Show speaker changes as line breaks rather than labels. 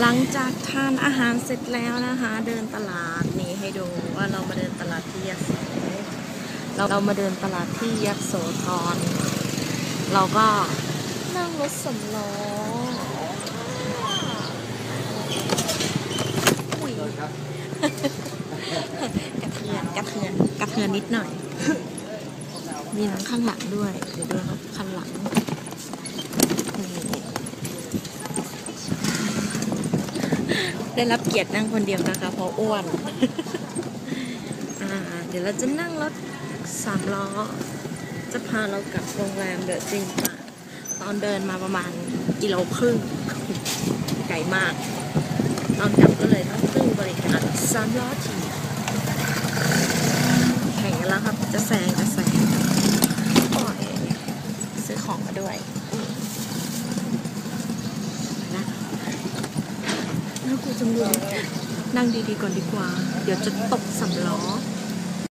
หลังจากทานอาหารเสร็จแล้วนะคะ เดินตลาดนี่ให้ดูว่าเรามาเดินตลาดที่ยโสเราเรามาเดินตลาดที่ยโสธรเราก็นั่งรถสำล้ออกระเทือนกระเทือนกระเทือนนิดหน่อย มีทั้งข้างหลังด้วยเดี๋ยวดูครับข้างหลังนี่ ได้รับเกียรตินั่งคนเดียวนะคะเพราะอ้วนเดี๋ยวเราจะนั่งรถสามล้อ จะพาเรากลับโรงแรมเดอะจิงตอนเดินมาประมาณกิโลครึ่งไกลมาก ตอนกลับก็เลยต้องพึ่งบริการสามล้อทีแข่งกันแล้วครับ จะแซงจะแซงโอ้ยซื้อของมาด้วยนะแล้วกู จำเลยนั่งดีๆก่อนดีกว่า เดี๋ยวจะตกสำล้อ